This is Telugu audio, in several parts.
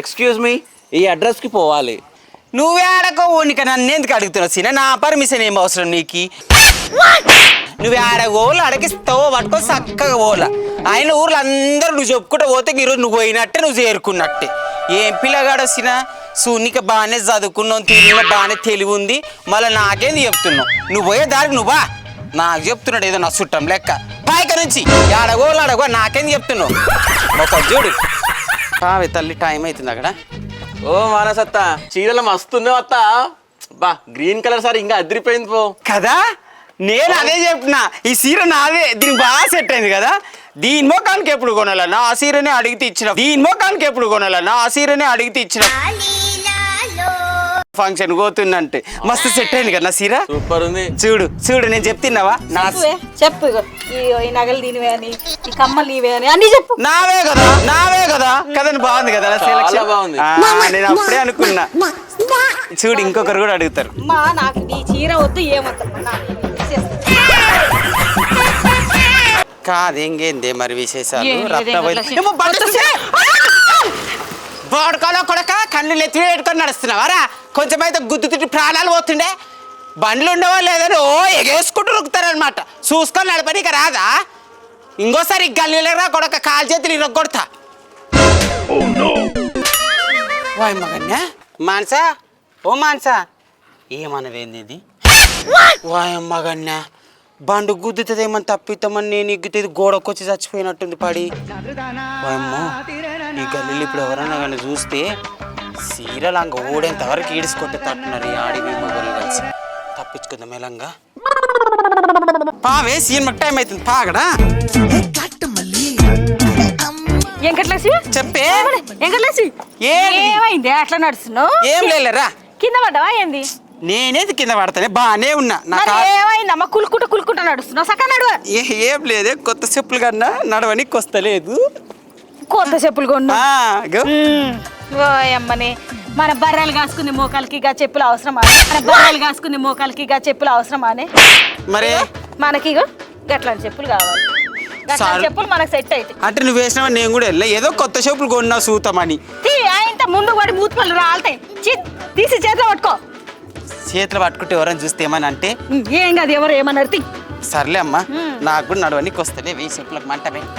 ఎక్స్క్యూజ్ మీ ఈ అడ్రస్కి పోవాలి. నువ్వే ఆడకో ఓనిక నన్ను ఎందుకు అడుగుతున్నావు సీన? నా పర్మిషన్ ఏం అవసరం నీకు? నువ్వు ఆడగోలు అడగిస్తావో పట్టుకో చక్కగా పోలా ఆయన ఊర్లో అందరూ నువ్వు చెప్పుకుంటూ పోతే ఈరోజు నువ్వు పోయినట్టే నువ్వు చేరుకున్నట్టే. ఏం పిల్లగాడు వచ్చినా సూనిక బాగానే చదువుకున్నావు తిరిగిన బాగానే తెలివి ఉంది. మళ్ళీ నాకేంది చెప్తున్నావు? నువ్వు పోయే దారికి నువ్వా? నాకు చెప్తున్నాడు ఏదో నా చుట్టం లెక్క. పాయక నుంచి. ఆడగోలు అడగో నాకేంది చెప్తున్నావు? ఒక చూడు కావే తల్లి టైం అవుతుంది అక్కడ. ఓ మానసత్త చీరలు మస్తుంది అత్త. బా గ్రీన్ కలర్ సార్ ఇంకా అదిరిపోయింది పో. కదా? నేను అదే చెప్తున్నా ఈ సీర నాదే దీనికి బాగా సెట్ అయింది కదా? దీని మొఖానికి ఎప్పుడు కొనాలన్నా ఆ సీరనే అడిగితే ఇచ్చిన దీని మొఖానికి ఎప్పుడు కొనాలన్నా ఆ సీరనే అడిగితే ఇచ్చిన ఫంక్షన్ పోతుందంటే మస్తు సెట్ అయింది కదా నా సీర? సూపర్ ఉంది. చూడు చూడు నేను చెప్తున్నావా? నా చెప్పు ఇగో. ఈ ఈ నగలు దీనివే అని ఈ కమ్మలు నీవే అని అన్ని చెప్పు. నావే కదా నావే కదా. కదని బాగుంది కదా నా చాలా. బాగుంది. ఆ, నేను అప్పుడే అనుకున్నా. చూడు ఇంకొకరు కూడా అడుగుతారు. మా నాకు నీ చీర వద్దు నాకు మరి విశేషాలు? ఏం లేదు. ఏమో కొడక కళ్ళు నెత్తి పెట్టుకొని నడుస్తున్నావారా కొంచెం అయితే గుద్దు తిట్టి ప్రాణాలు పోతుండే. బండ్లు ఉండవో లేదని ఓ ఎగేసుకుంటూ రుక్కుతారనమాట చూసుకొని నడపని ఇక రాదా? ఇంకోసారి గల్లీలరా గల్లీలో కొడక కాలు చేతులు ఇరగొడతా. వాయ్ మగన్యా. మాన్సా? ఓ మాన్సా. ఏమనవేంది ఇది? వాయమ్మ గన్నా బండు గుద్దుతుందేమని తప్పిద్దామని నేను ఇగ్గుతుంది గోడకొచ్చి చచ్చిపోయినట్టుంది పడి. వాయమ్మో ఈ గల్లీలు ఇప్పుడు ఎవరన్నా కానీ చూస్తే సీరలంగా ఊడేంత వరకు ఈడుచుకుంటే తట్టున్నారు ఈ ఆడి మగలు కలిసి. తప్పించుకుందాం ఎలంగా? పావే సీన్ టైం అవుతుంది పాగడా? వెంకట్లేసి చెప్పే. వెంకట్లేసి ఏంది? ఏమైంది? అట్లా నడుస్తున్నావు? ఏం లేలేరా కింద పడ్డావా? ఏంది? నేనేది కింద పడతానే బాగానే ఉన్నా. నా మరి కా- ఏమైందమ్మా కులుకుంటూ కులుకుంటూ నడుస్తున్నావు. సక్క నడువ. ఏ- లేదే కొత్త చెప్పులు కన్నా నడవనికి వస్తలేదు కొత్త చెప్పులు కొన్నా. అమ్మని మన బర్రెలు కాసుకునే మోకాలకి గా చెప్పులు అవసరమా? మన బర్రెలు కాసుకునే మోకాలకి గా చెప్పులు అవసరమానే మరి? మనకి ఇగో గట్లాంటి చెప్పులు కావాలి. గట్లాంటి. చెప్పులు మనకు సెట్ అయితే అంటే నువ్వు వేసినావా నేను కూడా వెళ్ళా? ఏదో కొత్త చెప్పులు కొన్నావు సూతమని. తీ ఆయన ముందు పడి మూతుపళ్ళు రాలుతాయి. చి తీసి చేతిలో పట్టుకో. చేతులు పట్టుకుంటే ఎవరైనా చూస్తే ఏమని అంటే ఏం కాదు ఎవరు ఏమన్నారు? తీ. సర్లే అమ్మా నాకు కూడా నడవనికి వస్తలే వెయ్యి చెప్పులకు మంట పెట్ట.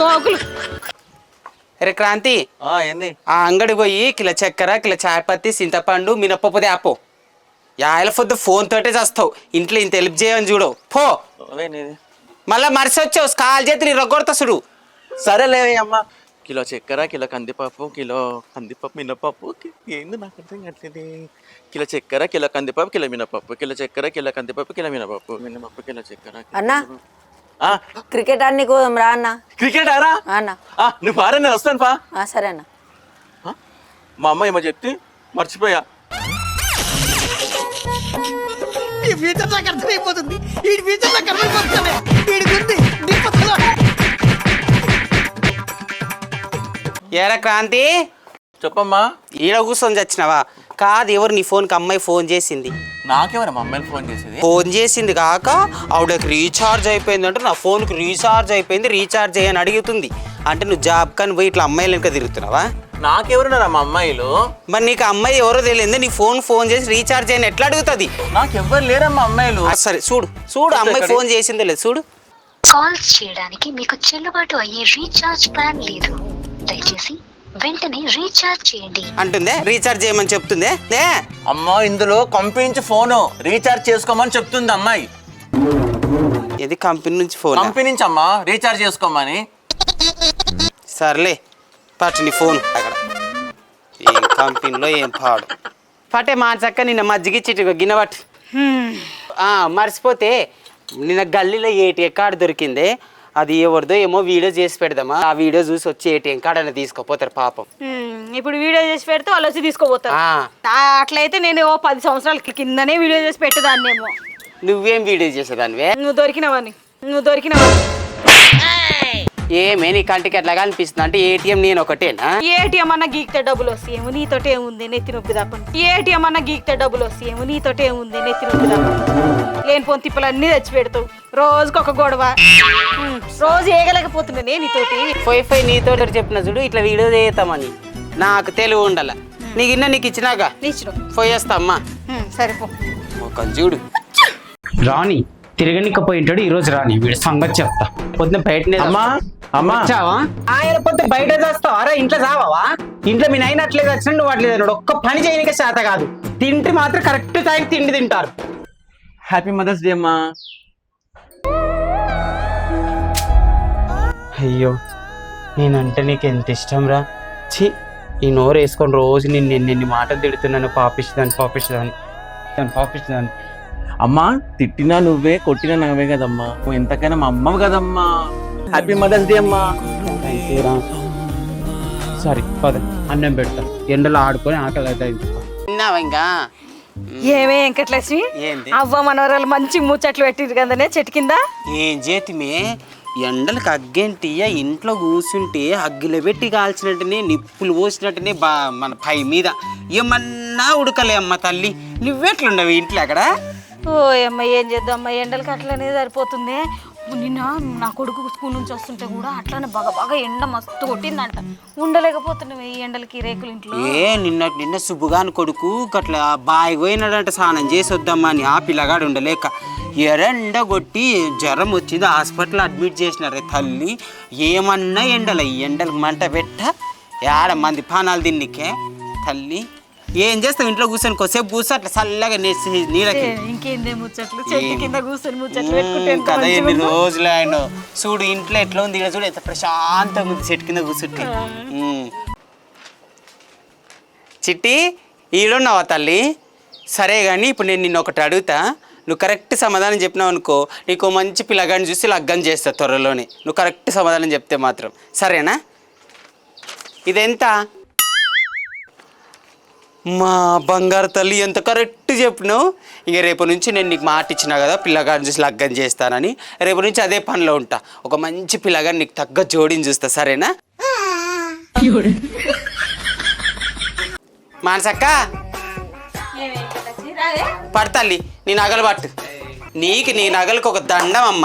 సోకులు. అరే క్రాంతి. ఆ, అంగడి పోయి కిలో చక్కెర కిలో చాయపత్తి చింతపండు మినపప్పు ఆపో యాయల పొద్దు ఫోన్ తోటే చేస్తావు. ఇంట్లో ఇంత హెల్ప్ చేయని చూడు. పో. మళ్ళా మరిసి వచ్చావు కాలు చేతులు రొగ్గొడతా చూడు. సరేలే అమ్మ. కిలో చక్కెర కిలో కందిపప్పు కిలో కందిపప్పు మినపప్పు. ఏంది నాకు అర్థం కావట్లేదు? కిలో చక్కెర కిలో కందిపప్పు కిలో మినపప్పు. కిలో చక్కెర కిలో కందిపప్పు కిలో మినపప్పు. మినపప్పు కిలో చక్కెర అన్నా క్రికెట్ నీకు రా అన్న. క్రికెట్ ఆరా ఆ అన్న. నువ్వు పారా నేను వస్తాను పా. ఆ, సరే అన్న. మా అమ్మ ఏమో చెప్తే మర్చిపోయా. ఈ ఫ్యూచర్ నాకు అర్థమైపోతుంది. ఈ ఫ్యూచర్ నాకు అర్థమైపోతుంది. దింపతలో ఏరా క్రాంతి? చెప్పమ్మా. ఈడ కూర్చొని చచ్చినావా? కాదు ఎవరు నీ ఫోన్కి అమ్మాయి ఫోన్ చేసింది? నాకెవరా మా అమ్మాయిని ఫోన్ చేసేది? ఫోన్ చేసింది కాక ఆవిడకి రీఛార్జ్ అయిపోయింది అంటే నా ఫోన్కి రీఛార్జ్ అయిపోయింది రీఛార్జ్ చేయని అడుగుతుంది. అంటే నువ్వు జాబ్ కానీ పోయి ఇట్లా అమ్మాయిలు వెనక తిరుగుతున్నావా? నాకెవరున్నారా మా అమ్మాయిలు? మరి నీకు అమ్మాయి ఎవరో తెలియదు నీ ఫోన్ ఫోన్ చేసి రీఛార్జ్ చేయని ఎట్లా అడుగుతుంది? నాకెవ్వరు లేరమ్మా అమ్మాయిలు? ఆ, సరే చూడు చూడు అమ్మాయి ఫోన్ చేసిందో లేదు చూడు. కాల్స్ చేయడానికి మీకు చెల్లుబాటు అయ్యే రీఛార్జ్ ప్లాన్ లేదు. దయచేసి వెంటనే రీఛార్జ్ చేయండి. అంటుందే? రీఛార్జ్ చేయమని చెప్తుందే? ఏ అమ్మా ఇందులో కంపెనీ ఫోను. రీఛార్జ్ చేసుకోమని చెప్తుంది అమ్మాయి. ఇది కంపెనీ నుంచి ఫోన్? కంపెనీ నుంచి అమ్మా రీఛార్జ్ చేసుకోమని. సర్లే పట్టు నీ ఫోన్. అక్కడ. ఏం కంపెనీలో ఏం పాడు. పట్టే మా చక్క నిన్న మజ్జిగిచ్చి గిన్నె ఆ, మర్చిపోతే నిన్న గల్లీలో ఏటీఎం కార్డు దొరికింది? అది ఎవరిదో ఏమో వీడియో చేసి పెడదామా? ఆ వీడియో చూసి వచ్చి ఏటీఎం కార్డు అని తీసుకోపోతారు పాపం. ఇప్పుడు వీడియో చేసి పెడితే వాళ్ళు వచ్చి తీసుకోపోతారు. ఆ, అట్లయితే నేను ఓ పది సంవత్సరాల కిందనే వీడియో చేసి పెట్టేదాన్నేమో. నువ్వేం వీడియో చేసేదానివే? నువ్వు దొరికినవని నువ్వు దొరికినవని. ఏమే నీ కంటికి ఎట్లాగా అనిపిస్తుంది? అంటే ఏటీఎం నేను ఒకటేనా? ఏటీఎం అన్న గీక్తే డబ్బులు వస్తాయేమో నీతోటి ఏముంది నెత్తి నొప్పి తప్పండి ఏటీఎం అన్న గీక్తే డబ్బులు వస్తాయేమో నీతోటి ఏముంది నెత్తి నొప్పి తప్పండి లేని పొంతి తిప్పలు అన్నీ తెచ్చి పెడతావు. రోజుకి ఒక గొడవ. రోజు ఏగలేకపోతున్నానే నీతోటి. పోయి పోయి నీతో చెప్పిన చూడు ఇట్లా వీడియో చేస్తామని. నాకు తెలివి ఉండాల. నీకు ఇన్న నీకు ఇచ్చినాక పోయేస్తా అమ్మా. సరిపో ఒక చూడు. రాని తిరగనికపోయింటాడు ఈ రోజు రాని. వీడి సంగతి చెప్తా. పొద్దున బయటనే అమ్మా అమ్మా. వచ్చావా? ఆయన పొద్దు బయట చేస్తావా అరే ఇంట్లో చావా ఇంట్లో మీ నాయన అట్లే వచ్చిన నువ్వు అట్లేదు అన్నాడు. ఒక్క పని చేయనికే శాత కాదు. తింటే మాత్రం కరెక్ట్ టైం తిండి తింటారు. హ్యాపీ మదర్స్ డే అమ్మా. అయ్యో నేనంటే నీకు ఎంత ఇష్టం రా? ఛీ ఈ నోరు వేసుకొని రోజు నిన్ను ఎన్ని ఎన్ని మాటలు తిడుతున్నాను పాపిస్తుందని పాపిస్తుందని దాన్ని పాపిస్తుందని అమ్మా తిట్టినా నువ్వే కొట్టినా నువ్వే కదమ్మా. నువ్వు ఎంతకైనా మా అమ్మవు కదమ్మా. హ్యాపీ మదర్స్ డే అమ్మా. సరే పద. అన్నం పెడతా. ఎండలో ఆడుకొని ఆకలి అవుతుంది తిన్నావా ఇంకా? ఏమే వెంకటలక్ష్మి? ఏంది? అవ్వ మనవరాలు మంచి ముచ్చట్లు పెట్టిరు కదనే చెట్టు కింద? ఏం చేతిమే ఎండలకు అగ్గేంటియ్య ఇంట్లో కూర్చుంటే అగ్గిలో పెట్టి కాల్చినట్టునే నిప్పులు పోసినట్టునే బా మన పై మీద. ఏమన్నా ఉడకలే అమ్మ తల్లి. నువ్వెట్లుండవు ఇంట్లో అక్కడ? ఓ అమ్మ ఏం చేద్దాం అమ్మ? ఎండలకి అట్లనే సరిపోతుంది. నిన్న నా కొడుకు స్కూల్ నుంచి వస్తుంటే కూడా అట్లానే బాగా బాగా ఎండ మస్తు కొట్టిందంట. ఉండలేకపోతున్నాం ఈ ఎండలకి రేకులు ఇంట్లో. ఏ నిన్న నిన్న సుబ్బుగాని కొడుకు అట్లా బాయి పోయినాడంట స్నానం చేసి వద్దామా అని ఆ పిల్లగాడు ఉండలేక ఎరండ కొట్టి జ్వరం వచ్చింది హాస్పిటల్ అడ్మిట్ చేసినారే తల్లి. ఏమన్నా ఎండల ఈ ఎండలకు మంట పెట్ట. ఏడ మంది పానాలు తిన్నికే తల్లి. ఏం చేస్తావు? ఇంట్లో కూర్చొని కొద్దిసేపు కూర్చో అట్లా చల్లగా నేసి నీడకి ఇంకేందే ముచ్చట్లు? చెట్టు కింద కూర్చొని ముచ్చట్లు పెట్టుకుంటే ఎన్ని. రోజులు ఆయన? చూడు ఇంట్లో ఎట్లా ఉంది చూడు ఎంత ప్రశాంతంగా ఉంది చెట్టు కింద కూర్చుంటే. చిట్టి ఈడున్నావా తల్లి? సరే కానీ ఇప్పుడు నేను నిన్ను ఒకటి అడుగుతా. నువ్వు కరెక్ట్ సమాధానం చెప్పినావు అనుకో నీకు మంచి పిల్లగాని చూసి లగ్గం చేస్తా త్వరలోనే. నువ్వు కరెక్ట్ సమాధానం చెప్తే మాత్రం. సరేనా? ఇదెంత? మా బంగారు తల్లి ఎంత కరెక్ట్ చెప్పినావు? ఇక రేపు నుంచి నేను నీకు మాట ఇచ్చినా కదా పిల్లగాడిని చూసి లగ్గం చేస్తానని. రేపు నుంచి అదే పనిలో ఉంటా. ఒక మంచి పిల్లగాడిని నీకు తగ్గ జోడిని చూస్తా సరేనా? మానసక్క? పడతల్లి నీ నగలు పట్టు. నీకు నీ నగలకు ఒక దండం అమ్మ.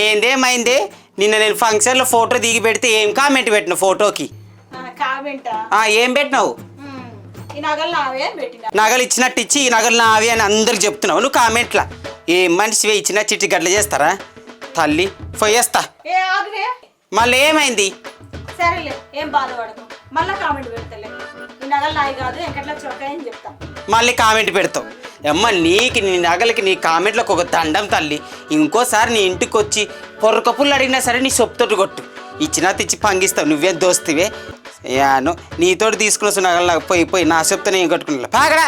ఏందేమైందే నిన్న నేను ఫంక్షన్లో ఫోటో దిగి పెడితే ఏం కామెంట్ పెట్టిన ఫోటోకి? ఏం పెట్టినావు? నగలు ఇచ్చినట్టు ఇచ్చి ఈ నగలు నావి అని అందరికి చెప్తున్నావు. నువ్వు కామెంట్లా ఏ మనిషివే ఇచ్చిన చిట్టి గట్ల చేస్తారా? తల్లి పోయేస్తా. మళ్ళీ ఏమైంది? మళ్ళా కామెంట్ పెడతావు. అమ్మ నీకు నీ నగలకి నీ కామెంట్లకు ఒక దండం తల్లి. ఇంకోసారి నీ ఇంటికి వచ్చి పొరక పుల్లు అడిగినా సరే నీ సొప్పుతోటి కొట్టు. ఇచ్చినా తెచ్చి పంగిస్తావు. నువ్వేం దోస్తువే? యాను నీతోటి తీసుకున్న నగలు నాకు పోయి పోయి నా చెప్తే నేను కట్టుకున్నా పాకడా!